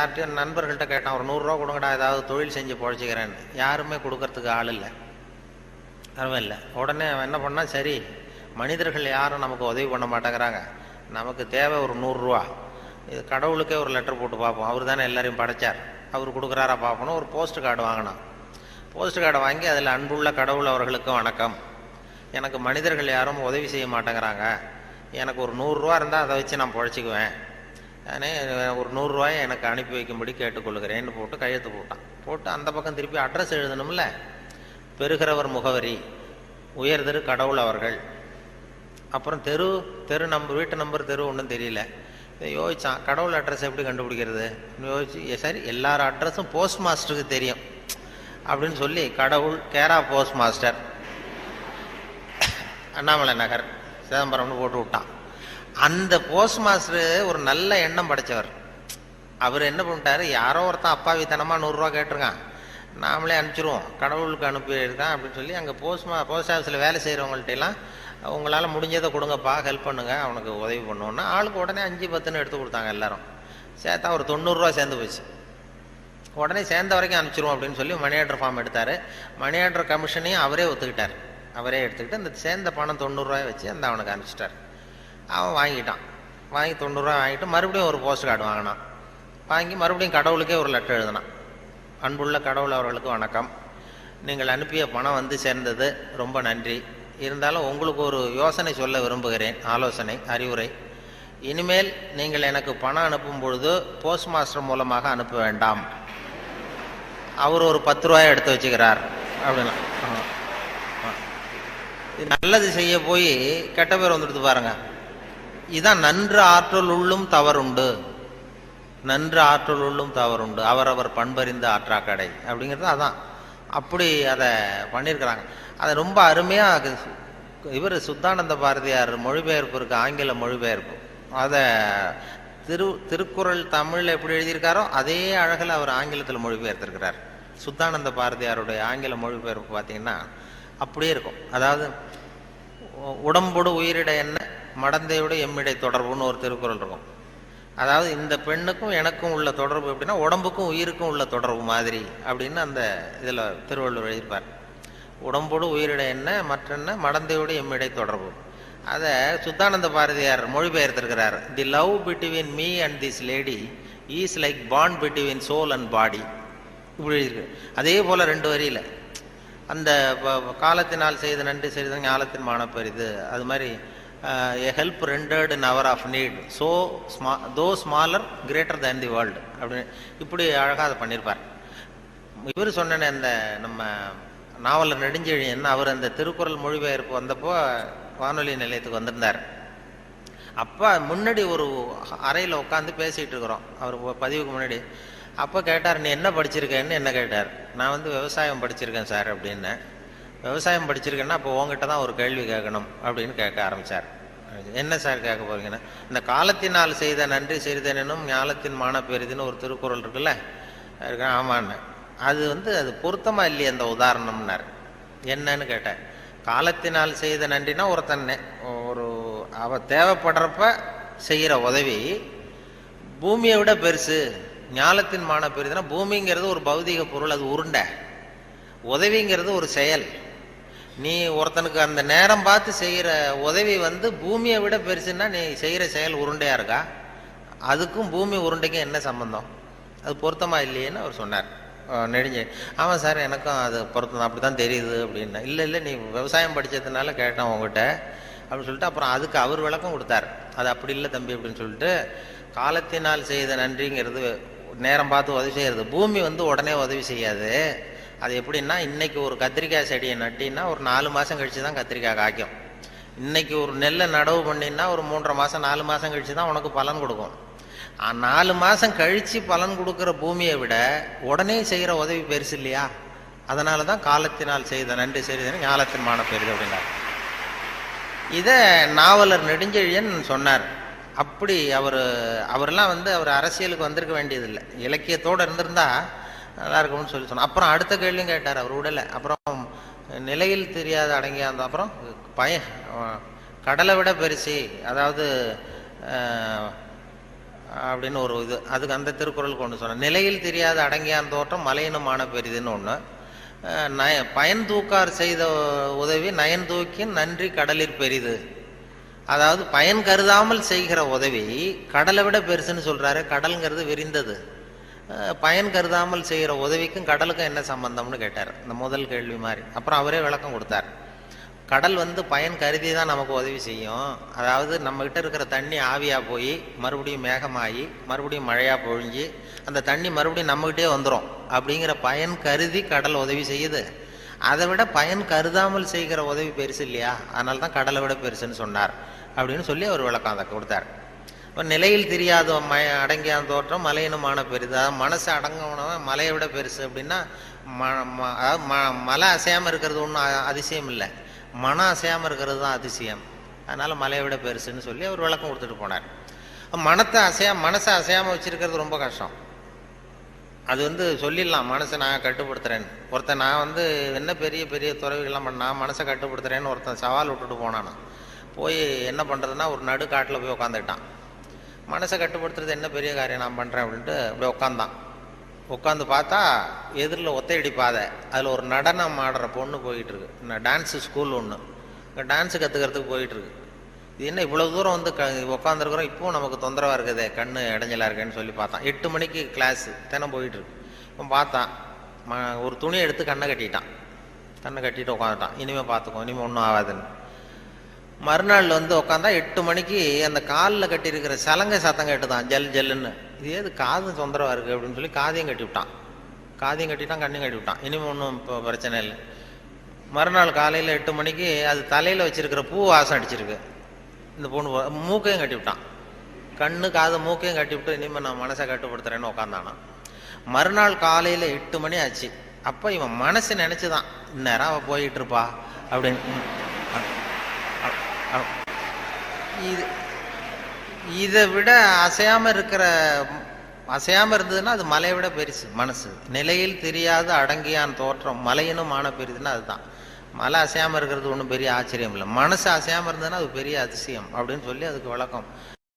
யார்கிட்டயும் நண்பர்கள்ட்ட கேட்டான் ஒரு நூறுரூவா கொடுங்கடா ஏதாவது தொழில் செஞ்சு பழச்சிக்கிறேன்னு. யாருமே கொடுக்கறதுக்கு ஆள் இல்லை. யாருமே இல்லை உடனே அவன் என்ன பண்ணால் சரி மனிதர்கள் யாரும் நமக்கு உதவி பண்ண மாட்டேங்கிறாங்க. நமக்கு தேவை ஒரு நூறுரூவா இது கடவுளுக்கே ஒரு லெட்டர் போட்டு பார்ப்போம். அவர் தானே எல்லாரையும் படைச்சார். அவர் கொடுக்குறாரா பார்ப்போம் ஒரு போஸ்ட் கார்டு வாங்கினான். போஸ்ட் கார்டை வாங்கி அதில் அன்புள்ள கடவுள் அவர்களுக்கும் வணக்கம். எனக்கு மனிதர்கள் யாரும் உதவி செய்ய மாட்டேங்கிறாங்க. எனக்கு ஒரு நூறுரூவா இருந்தால் அதை வச்சு நான் பழச்சிக்குவேன். நானே ஒரு நூறுரூவாயை எனக்கு அனுப்பி வைக்கும்படி கேட்டுக்கொள்கிறேன்னு போட்டு கையெழுத்து போட்டான். போட்டு அந்த பக்கம் திருப்பி அட்ரஸ் எழுதணும்ல? பெருகிறவர் முகவரி உயர்திரு கடவுள் அவர்கள். அப்புறம் தெரு தெரு நம்பர் வீட்டு நம்பர் தெரு ஒன்றும் தெரியல. இதை யோசிச்சான் கடவுள் அட்ரஸ் எப்படி கண்டுபிடிக்கிறது? யோசிச்சு சரி எல்லார் அட்ரஸும் போஸ்ட் மாஸ்டருக்கு தெரியும். அப்படின்னு சொல்லி கடவுள் கேரா போஸ்ட் மாஸ்டர் அண்ணாமலை நகர் சிதம்பரம்னு போட்டு விட்டான். அந்த போஸ்ட் மாஸ்டர் ஒரு நல்ல எண்ணம் படைச்சவர். அவர் என்ன பண்ணிட்டாரு? யாரோ ஒருத்தன் அப்பாவித்தனமாக நூறுரூவா கேட்டிருக்கான். நாமளே அனுப்பிச்சிருவோம். கடவுளுக்கு அனுப்பிடுதான் அப்படின்னு சொல்லி அங்கே போஸ்ட் மா போஸ்ட் ஆஃபீஸில் வேலை செய்கிறவங்கள்ட்ட எல்லாம் உங்களால் முடிஞ்சதை கொடுங்கப்பா ஹெல்ப் பண்ணுங்க அவனுக்கு உதவி பண்ணுவோன்னா ஆளுக்கு உடனே அஞ்சு பத்துன்னு எடுத்து கொடுத்தாங்க எல்லாரும். சேர்த்தா ஒரு தொண்ணூறுரூவா சேர்ந்து போச்சு. உடனே சேர்ந்த வரைக்கும் அனுப்பிச்சிருவோம் அப்படின்னு சொல்லி மணி ஆர்டர் ஃபார்ம் எடுத்தார். மணி ஆர்டர் கமிஷனையும் அவரே ஒத்துக்கிட்டார். அவரே எடுத்துக்கிட்டு அந்த சேர்ந்த பணம் தொண்ணூறுரூவாய் வச்சு அந்த அவனுக்கு அனுப்பிச்சிட்டார். அவன் வாங்கிட்டான். வாங்கி தொண்ணூறுரூவா வாங்கிட்டு மறுபடியும் ஒரு போஸ்ட் கார்டு வாங்கினான். வாங்கி மறுபடியும் கடவுளுக்கே ஒரு லெட்டர் எழுதினான். அன்புள்ள கடவுள் அவர்களுக்கு வணக்கம். நீங்கள் அனுப்பிய பணம் வந்து சேர்ந்தது ரொம்ப நன்றி. இருந்தாலும் உங்களுக்கு ஒரு யோசனை சொல்ல விரும்புகிறேன். ஆலோசனை அறிவுரை. இனிமேல் நீங்கள் எனக்கு பணம் அனுப்பும் பொழுது போஸ்ட் மாஸ்டர் மூலமாக அனுப்ப வேண்டாம். அவர் ஒரு பத்து ரூபாயை எடுத்து வச்சுக்கிறார். அப்படின்னா இது நல்லது செய்ய போய் கெட்ட பேர் வந்துடுது பாருங்கள் இதான் நன்று ஆற்றல் உள்ளும் தவறுண்டு. நன்று ஆற்றல் உள்ளும் தவறுண்டு. அவரவர் பண்பறிந்த ஆற்றாக்கடை. அப்படிங்கிறது அதான். அப்படி அதை பண்ணியிருக்கிறாங்க. அதை ரொம்ப அருமையாக இவர் சுத்தானந்த பாரதியார் மொழிபெயர்ப்பு இருக்கு ஆங்கில மொழிபெயர்ப்பு. அதை திரு திருக்குறள் தமிழில் எப்படி எழுதியிருக்காரோ அதே அழகில் அவர் ஆங்கிலத்தில் மொழிபெயர்த்திருக்கிறார். சுத்தானந்த பாரதியாருடைய ஆங்கில மொழிபெயர்ப்பு பார்த்தீங்கன்னா அப்படியே இருக்கும். அதாவது உடம்போடு உயிரிட என்ன? மடந்தையோட எம்மிடை தொடர்புன்னு ஒரு திருக்குறள் இருக்கும். அதாவது இந்த பெண்ணுக்கும் எனக்கும் உள்ள தொடர்பு எப்படின்னா உடம்புக்கும் உயிருக்கும் உள்ள தொடர்பு மாதிரி அப்படின்னு அந்த இதில் திருவள்ளுவர் எழுதியிருப்பார். உடம்போடு உயிரிட என்ன மற்றென்ன மடந்தையோடு எம்மிடை தொடர்பு. அதை Shuddhananda Bharathiyar மொழிபெயர்த்திருக்கிறார். The love between me and this lady is like bond between soul and body இப்படி எழுதியிருக்கு. அதே போல் ரெண்டு வரியில அந்த காலத்தினால் செய்த நன்றி செய்த ஞாலத்தின் மானப்பெரிது அது மாதிரி a help rendered in hour of need so sma though smaller greater than the world அப்படின்னு இப்படி அழகாக அதை பண்ணியிருப்பார் இவர் சொன்ன அந்த நம்ம நாவலர் நெடுஞ்செழியன் அவர் அந்த திருக்குறள் மொழிபெயர்ப்பு வந்தப்போ வானொலி நிலையத்துக்கு வந்திருந்தார். அப்போ முன்னாடி ஒரு அறையில் உட்காந்து பேசிகிட்டு இருக்கிறோம். அவர் பதிவுக்கு முன்னாடி. அப்போ கேட்டார் நீ என்ன படிச்சிருக்கேன்னு? என்ன கேட்டார். நான் வந்து விவசாயம் படிச்சிருக்கேன் சார் அப்படின்னேன் விவசாயம் படிச்சிருக்கேன்னா அப்போ உங்ககிட்ட தான் ஒரு கேள்வி கேட்கணும் அப்படின்னு கேட்க ஆரம்பித்தார் என்ன சார் கேட்க போறீங்கன்னா? இந்த காலத்தினால் செய்த நன்றி செய்தனும் ஞாலத்தின் மான பெரிதுன்னு ஒரு திருக்குறள் இருக்குல்ல? ஆமான்னு. அது வந்து அது பொருத்தமா இல்லையே அந்த உதாரணம்னார். என்னன்னு கேட்டேன். காலத்தினால் செய்த நன்றினா ஒருத்தன் ஒரு அவ தேவைப்படுறப்ப செய்கிற உதவி பூமியை விட பெருசு. ஞாலத்தின் மான பெரிதுனா பூமிங்கிறது ஒரு பௌதிக பொருள் அது உருண்டை. உதவிங்கிறது ஒரு செயல். நீ ஒருத்தனுக்கு அந்த நேரம் பார்த்து செய்கிற உதவி வந்து பூமியை விட பெருசுன்னா நீ செய்கிற செயல் உருண்டையா இருக்கா? அதுக்கும் பூமி உருண்டைக்கும் என்ன சம்பந்தம்? அது பொருத்தமா இல்லையேன்னு அவர் சொன்னார். அஹ் நெடுஞ்சே ஆமாம் சார் எனக்கும் அது பொருத்தம் அப்படி தான் தெரியுது அப்படின்னா. இல்லை இல்லை நீ விவசாயம் படிச்சதுனால கேட்டேன் உங்ககிட்ட அப்படின்னு சொல்லிட்டு அப்புறம் அதுக்கு அவர் விளக்கம் கொடுத்தார். அது அப்படி இல்லை தம்பி அப்படின்னு சொல்லிட்டு காலத்தினால் செய்த நன்றிங்கிறது நேரம் பார்த்து உதவி செய்யறது. பூமி வந்து உடனே உதவி செய்யாது. அது எப்படின்னா இன்னைக்கு ஒரு கத்திரிக்காய் செடியை நட்டின்னா ஒரு நாலு மாதம் கழிச்சு தான் கத்திரிக்காய் காய்க்கும். இன்னைக்கு ஒரு நெல்லை நடவு பண்ணினா ஒரு மூன்றரை மாதம் நாலு மாதம் கழிச்சு தான் உனக்கு பலன் கொடுக்கும். நாலு மாதம் கழித்து பலன் கொடுக்குற பூமியை விட உடனே செய்கிற உதவி பெருசு இல்லையா? அதனால தான் காலத்தினால் செய்த நன்றி செய்தேன்னு ஞாலத்தின் மான பெரிது அப்படின்னார். இதை நாவலர் நெடுஞ்செழியன் சொன்னார். அப்படி அவர் அவரெல்லாம் வந்து அவர் அரசியலுக்கு வந்திருக்க வேண்டியதில்லை. இலக்கியத்தோடு இருந்திருந்தால் நல்லா இருக்கும்னு சொல்லி சொன்னோம் அப்புறம் அடுத்த கேள்வியும் கேட்டார் அவர் உடலை. அப்புறம் நிலையில் தெரியாத அடங்கிய அந்த அப்புறம் பய கடலை விட பெருசு அதாவது அப்படின்னு ஒரு இது அதுக்கு அந்த திருக்குறள் கொண்டு சொன்னேன் நிலையில் தெரியாத அடங்கியான் தோற்றம் மலையினுமான பெரிதுன்னு ஒன்று நய பயன் தூக்கார் செய்த உதவி நயன் தூக்கி நன்றி கடலிற் பெரிது. அதாவது பயன் கருதாமல் செய்கிற உதவி கடலை விட பெருசுன்னு சொல்கிறாரு கடல்ங்கிறது விரிந்தது. பயன் கருதாமல் செய்கிற உதவிக்கும் கடலுக்கும் என்ன சம்பந்தம்னு கேட்டார். இந்த முதல் கேள்வி மாதிரி. அப்புறம் அவரே விளக்கம் கொடுத்தார். கடல் வந்து பயன் கருதி தான் நமக்கு உதவி செய்யும். அதாவது நம்மக்கிட்ட இருக்கிற தண்ணி ஆவியாக போய் மறுபடியும் மேகமாகி மறுபடியும் மழையாக பொழிஞ்சு அந்த தண்ணி மறுபடியும் நம்மகிட்டே வந்துடும் அப்படிங்கிற பயன் கருதி கடல் உதவி செய்யுது. அதை விட பயன் கருதாமல் செய்கிற உதவி பெருசு இல்லையா? அதனால தான் கடலை விட பெருசுன்னு சொன்னார். அப்படின்னு சொல்லி அவர் விளக்கம் அதை கொடுத்தார். இப்போ நிலையில் தெரியாத மய அடங்கிய தோற்றம் மலையினுமான பெரிது. அதாவது மனசு அடங்கினவன் மலையை விட பெருசு அப்படின்னா ம ம- அதாவது ம மலை அசையாமல் இருக்கிறது ஒன்றும் அதிசயம் இல்லை. மனம் அசையாமல் இருக்கிறது தான் அதிசயம். அதனால் மலையை விட பெருசுன்னு சொல்லி அவர் விளக்கம் கொடுத்துட்டு போனார். மனத்தை அசையா மனசை அசையாமல் வச்சிருக்கிறது ரொம்ப கஷ்டம். அது வந்து சொல்லிடலாம் மனசை நான் கட்டுப்படுத்துகிறேன்னு ஒருத்தன் நான் வந்து என்ன பெரிய பெரிய துறவிகள்லாம் பண்ண நான் மனசை கட்டுப்படுத்துகிறேன்னு ஒருத்தன் சவால் விட்டுட்டு போனான் போய் என்ன பண்ணுறதுன்னா ஒரு நடு காட்டில் போய் உட்காந்துக்கிட்டான் மனசை கட்டுப்படுத்துறது என்ன பெரிய காரியம் நான் பண்ணுறேன் அப்படின்ட்டு அப்படியே உட்காந்தான் உட்காந்து பார்த்தா எதிரில் ஒத்தையடி பாதை. அதில் ஒரு நடனம் ஆடுற பொண்ணு போயிட்டுருக்கு. நான் டான்ஸு ஸ்கூல் ஒன்று டான்ஸு கற்றுக்கிறதுக்கு போயிட்டுருக்கு. இது என்ன இவ்வளோ தூரம் வந்து க உட்காந்துருக்குறோம் இப்போவும் நமக்கு தொந்தரவாக இருக்குதே. கண் இடைஞ்சலாக இருக்கேன்னு சொல்லி பார்த்தான். எட்டு மணிக்கு கிளாஸு தினம் போயிட்டுருக்கு. இப்போ பார்த்தான். ம ஒரு துணியை எடுத்து கண்ணை கட்டிட்டான். கண்ணை கட்டிட்டு உட்காந்துட்டான் இனிமேல் பார்த்துக்கோ. இனிமேல் ஒன்றும் ஆகாதுன்னு. மறுநாள் வந்து உட்காந்தா எட்டு மணிக்கு அந்த காலில் கட்டியிருக்கிற சலங்கை சத்தம் கேட்டுதான் ஜல் ஜல்லுன்னு. இது ஏது காது தொந்தரவாக இருக்குது அப்படின்னு சொல்லி காதையும் கட்டி விட்டான் காதையும் கட்டிட்டான் கண்ணையும் கட்டி விட்டான் இனிமேல் ஒன்றும் இப்போ பிரச்சனை இல்லை. மறுநாள் காலையில் எட்டு மணிக்கு அது தலையில் வச்சுருக்கிற பூ வாசம் அடிச்சிருக்கு. இந்த பொண்ணு மூக்கையும் கட்டி விட்டான் கண்ணு காது மூக்கையும் கட்டி விட்டு இனிமேல் நான் மனசை கட்டுப்படுத்துறேன்னு உட்காந்தானா மறுநாள் காலையில் எட்டு மணி ஆச்சு. அப்போ இவன் மனசு நினச்சி தான் இந்நேரம் அவள் போயிட்டு இருப்பா. அப்படின்னு. இது இதை விட அசையாம இருக்கிற அசையாம இருந்ததுன்னா அது மலையை விட பெருசு மனசு. நிலையில் தெரியாத அடங்கியான் தோற்றம் மலையினும் மான பெரிதுன்னா அதுதான். மலை அசையாம இருக்கிறது ஒன்றும் பெரிய ஆச்சரியம் இல்லை. மனசு அசையாம இருந்ததுன்னா அது பெரிய அதிசயம் அப்படின்னு சொல்லி அதுக்கு வழக்கம்